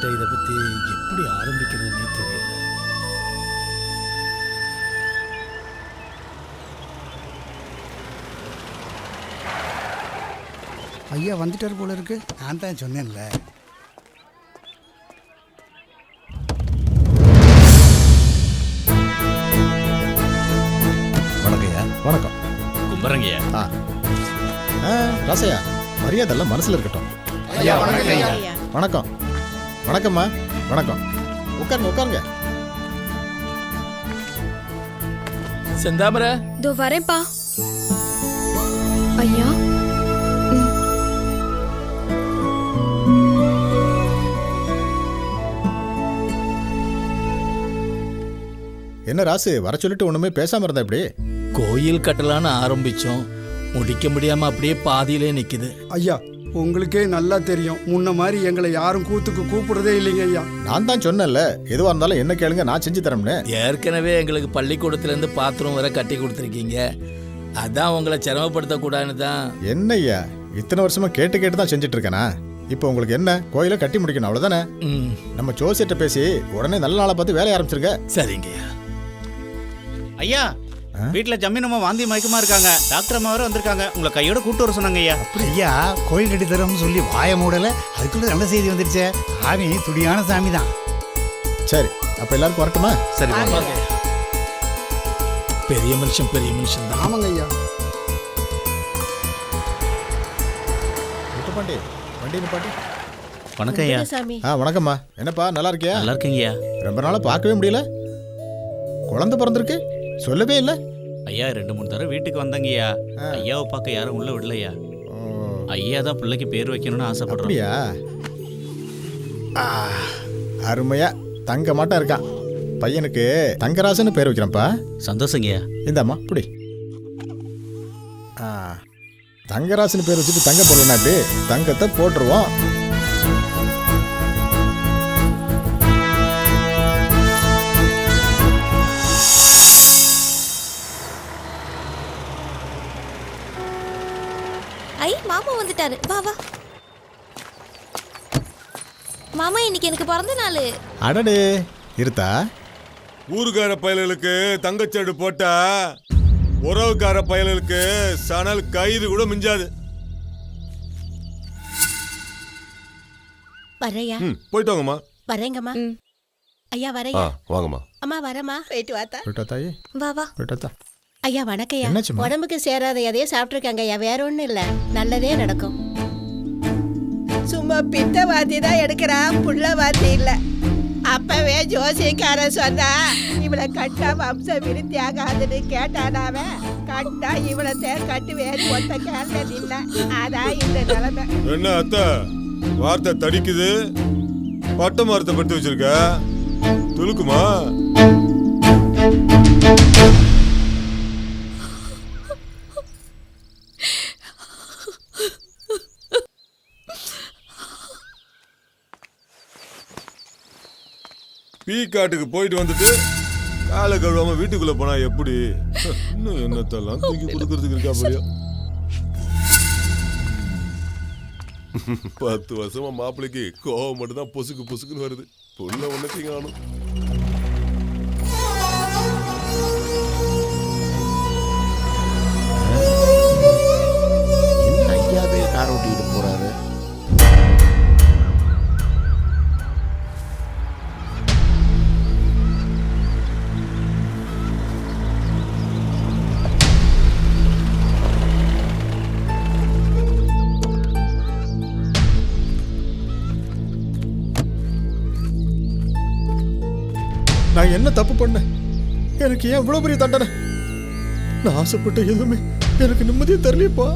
கிட்ட இதை பத்தி எப்படி ஆரம்பிக்கிறதுனே தெரியல. ஐயா வந்துட்டார் போல இருக்கு. நான் தான் சொன்னேன்ல. வணக்கம்யா வணக்கம். கும்பரங்கய்யா ஆ. ஆ ராசையா மரியாதை எல்லாம் மனசுல இருக்கட்டும். வணக்கம். வணக்கம்மா. வணக்கம். உட்காருங்க உட்காருங்க. செந்தாமர. இதோ வரேன்ப்பா. ஐயா. என்ன ராசு வர சொல்லிட்டு ஒண்ணுமே பேசாம இருந்தா இப்படி? கோயில் கட்டலான்னு ஆரம்பிச்சோம். முடிக்க முடியாம அப்படியே பாதியிலே நிக்குது. ஐயா உங்களுக்கே நல்லா தெரியும். முன்ன மாதிரி எங்களை யாரும் கூத்துக்கு கூப்பிடுறதே இல்லைங்க ஐயா. நான் தான் சொன்னேன்ல. எதுவா இருந்தாலும் என்ன கேளுங்க நான் செஞ்சு தரேன்னு ஏற்கனவே எங்களுக்கு பள்ளிக்கூடத்துல இருந்து பாத்ரூம் வரை கட்டி கொடுத்துருக்கீங்க. அதான் உங்களை சிரமப்படுத்தக்கூடாதுன்னு தான். என்னய்யா இத்தனை வருஷமா கேட்டு கேட்டு தான் செஞ்சுட்டு இருக்கேனா இப்போ உங்களுக்கு என்ன? கோயிலை கட்டி முடிக்கணும் அவ்வளவுதானே? நம்ம ஜோசியர்கிட்ட பேசி உடனே நல்ல நாளை பார்த்து வேலைய ஆரம்பிச்சிருங்க. சரிங்கய்யா ஐயா வீட்ல ஜமீனம்மா வாந்தி மயக்கமா இருக்காங்க. டாக்டர் அம்மா வேற வந்திருக்காங்க. உங்களை கையோட கூட்டு வர சொன்னாங்க ஐயா. ஐயா கோயில் கட்டி தரோம்னு சொல்லி வாய மூடல? அதுக்குள்ள நல்ல செய்தி வந்துருச்சே சாமி துடியான சாமி தான். சரி அப்ப எல்லாருக்கும் வரட்டுமா? சரி. பெரிய மனுஷன் பெரிய மனுஷன் தான். ஆமாங்க ஐயா. பாண்டி வண்டி நிப்பாட்டி வணக்கம் ஐயா. ஆ வணக்கம்மா. என்னப்பா நல்லா இருக்கியா? நல்லா இருக்கீங்க ஐயா. ரொம்ப நாளா பார்க்கவே முடியல. குழந்தை பிறந்திருக்கு. சொல்லவே இல்லை. ஐயா ரெண்டு மூணு தடவை வீட்டுக்கு வந்தாங்க ஐயா ஐயாவை பார்க்க யாரும் உள்ள விடலையா? ஐயா தான் பிள்ளைக்கு பேர் வைக்கணும்னு ஆசைப்படுறோம் அப்படியா? ஆ, அருமையா. தங்க மாட்டா இருக்கான். பையனுக்கு தங்கராசன்னு பேர் வைக்கிறேன்ப்பா. சந்தோஷங்க ஐயா இந்தாம்மா புடி. ஆ தங்கராசன் பேர் வச்சுட்டு தங்க போடலனா இப்படி தங்கத்தை போட்டுருவோம். வந்துட்டாரு வா வா. மாமா இன்னைக்கு எனக்கு பிறந்த நாள். அடடே இருத்தா? ஊருக்கார பயல்களுக்கு தங்கச்சேடு போட்டா உறவுக்கார பயல்களுக்கு சணல் கயிறு கூட மிஞ்சாது. வரையா ம் போயிட்டு வாங்கம்மா வரேங்கம்மா ஐயா ஆ வரையா வாங்கம்மா. அம்மா வரேம்மா. போயிட்டு வாத்தா. போயிட்டா தாயி வா வா. போயிட்டா ஐயா வணக்கம்யா என்னாச்சும்மா? உடம்புக்கு சேராத எதையோ சாப்பிட்டுருக்காங்க ஐயா வேற ஒண்ணும் இல்ல. நல்லதே நடக்கும். சும்மா பித்த வாத்தி தான் எடுக்கிறா புள்ள வாத்தி இல்ல. அப்பவே ஜோசியக்காரன் சொன்னா இவளை கட்டா வம்ச விருத்தி ஆகாதுன்னு கேட்டானாவ கட்டா இவளை தேர் கட்டு வேறு ஒத்த கேள்வி இல்ல. அதான் இந்த நிலைமை. என்ன அத்தை? வார்த்தை தடிக்குது. பட்ட மரத்தை பட்டு வச்சிருக்க. துளுக்குமா? பீ காட்டுக்கு போயிட்டு வந்துட்டு காலை கழுவாம வீட்டுக்குள்ள போனா எப்படி? இன்னும் என்னத்தெல்லாம் தூக்கி கொடுக்கறதுக்கு இருக்கா போலியோ? பத்து வருஷமா மாப்பிளைக்கு கோவம் மட்டும் தான் பொசுக்கு பொசுக்குன்னு வருது. புள்ள ஒன்னத்தையும் காணும். நான் என்ன தப்பு பண்ணேன்? எனக்கு ஏன் இவ்வளோ பெரிய தண்டனை? நான் ஆசைப்பட்ட எதுவுமே எனக்கு நிம்மதியை தெரியலப்பா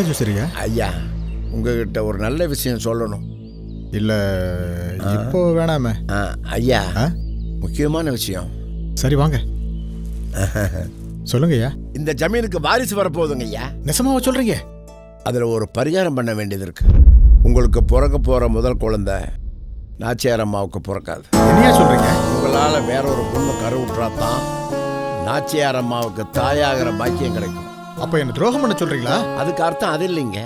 என்ன ஜோசியரியா? ஐயா உங்ககிட்ட ஒரு நல்ல விஷயம் சொல்லணும். இல்லை இப்போ வேணாமே. ஆ, ஐயா ஆ? முக்கியமான விஷயம். சரி வாங்க. சொல்லுங்க ஐயா. இந்த ஜமீனுக்கு வாரிசு வரப்போகுதுங்க ஐயா. நெசமாவா சொல்றீங்க? அதில் ஒரு பரிகாரம் பண்ண வேண்டியது இருக்கு. உங்களுக்கு பிறக்க போகிற முதல் குழந்தை நாச்சியார் அம்மாவுக்கு பிறக்காது. என்னையா சொல்றீங்க? உங்களால் வேற ஒரு பொண்ணு கருவுற்றா தான் நாச்சியார் அம்மாவுக்கு தாயாகிற பாக்கியம் கிடைக்கும். அப்ப என்ன துரோகம் பண்ண சொல்றீங்களா? அதுக்கு அர்த்தம் அது இல்லைங்க.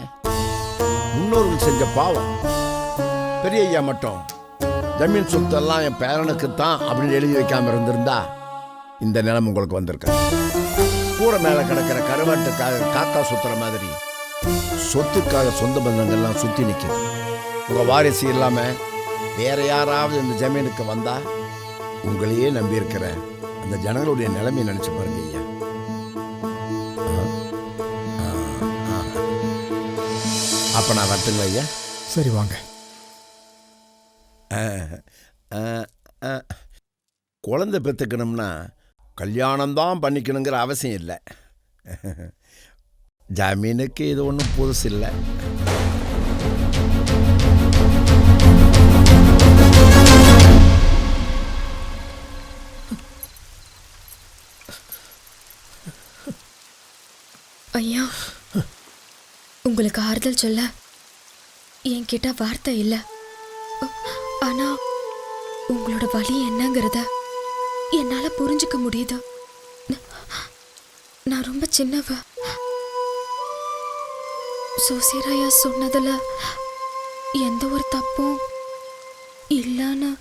முன்னோர்கள் செஞ்ச பாவம். பெரிய ஐயா மட்டும் ஜமீன் சொத்தெல்லாம் என் பேரனுக்கு தான் அப்படின்னு எழுதி வைக்காம இருந்திருந்தா இந்த நிலம் உங்களுக்கு வந்திருக்க. கூரை மேலே கிடக்கிற கருவாட்டுக்காக காக்கா சுத்துற மாதிரி சொத்துக்காக சொந்த பந்தங்கள்லாம் சுத்தி நிற்குது உங்க வாரிசு இல்லாம வேற யாராவது இந்த ஜமீனுக்கு வந்தா உங்களையே நம்பி அந்த ஜனங்களுடைய நிலைமையை நினைச்சு பாருங்க. அப்ப நான் வரட்டுங்களா ஐயா? சரி வாங்க. குழந்தை பெற்றுக்கணும்னா கல்யாணம்தான் பண்ணிக்கணுங்கிற அவசியம் இல்லை. ஜமீனுக்கு இது ஒன்றும் புதுசு இல்லை. ஐயா. உங்களுக்கு ஆறுதல் சொல்ல என்கிட்ட வார்த்தை இல்லை. ஆனா உங்களோட வழி என்னங்கிறத என்னால புரிஞ்சுக்க முடியுது. நான் ரொம்ப சின்னவ. சோசியராயா சொன்னதுல எந்த ஒரு தப்பும் இல்லைன்னு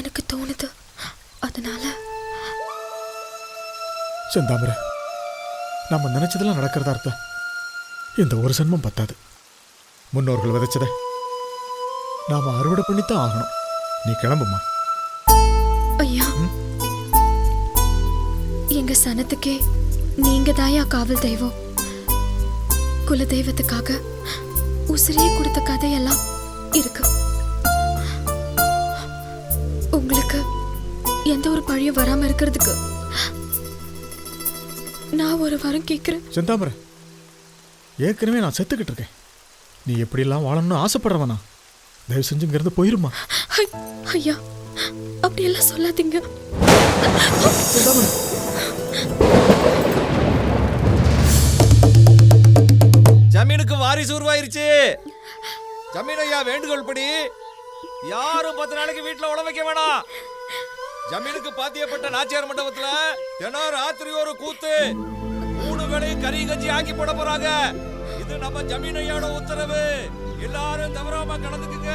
எனக்கு தோணுது. அதனால செந்தாமரை நம்ம நினைச்சதெல்லாம் நடக்கிறதா அர்த்தம்? இந்த ஒரு ஜென்மம் பத்தாது. முன்னோர்கள் விதைச்சதை நாம அறுவடை பண்ணித்தான் ஆகணும். நீ கிளம்புமா? ஐயா. எங்க சனத்துக்கே நீங்க தாயா காவல் தெய்வம். குல தெய்வத்துக்காக உசிரே கொடுத்த கதையெல்லாம் இருக்கு. உங்களுக்கு எந்த ஒரு பழியும் வராம இருக்கிறதுக்கு நான் ஒரு வரம் கேட்கிறேன். செந்தாமரை. ஏற்கனவே நான் செத்துக்கிட்டு இருக்கேன். நீ எப்படியெல்லாம் வாழணும்னு ஆசைப்படுறவனா? தயவு செஞ்சு இங்கிருந்து போயிருமா? ஐயா அப்படியெல்லாம் சொல்லாதீங்க. ஜமீனுக்கு வாரிசு உருவாயிருச்சு. ஜமீன் ஐயா வேண்டுகோள் படி. யாரும் பத்து நாளைக்கு வீட்டுல உழ வைக்க வேணாம். ஜமீனுக்கு பாத்தியப்பட்ட நாச்சியார் மண்டபத்துல தினம் ராத்திரி ஒரு கூத்து. மூணு கறி கஞ்சி ஆக்கி போட போறாங்க. இது நம்ம ஜமீன் உத்தரவு. எல்லாரும் தவறாம கடந்துக்குங்க.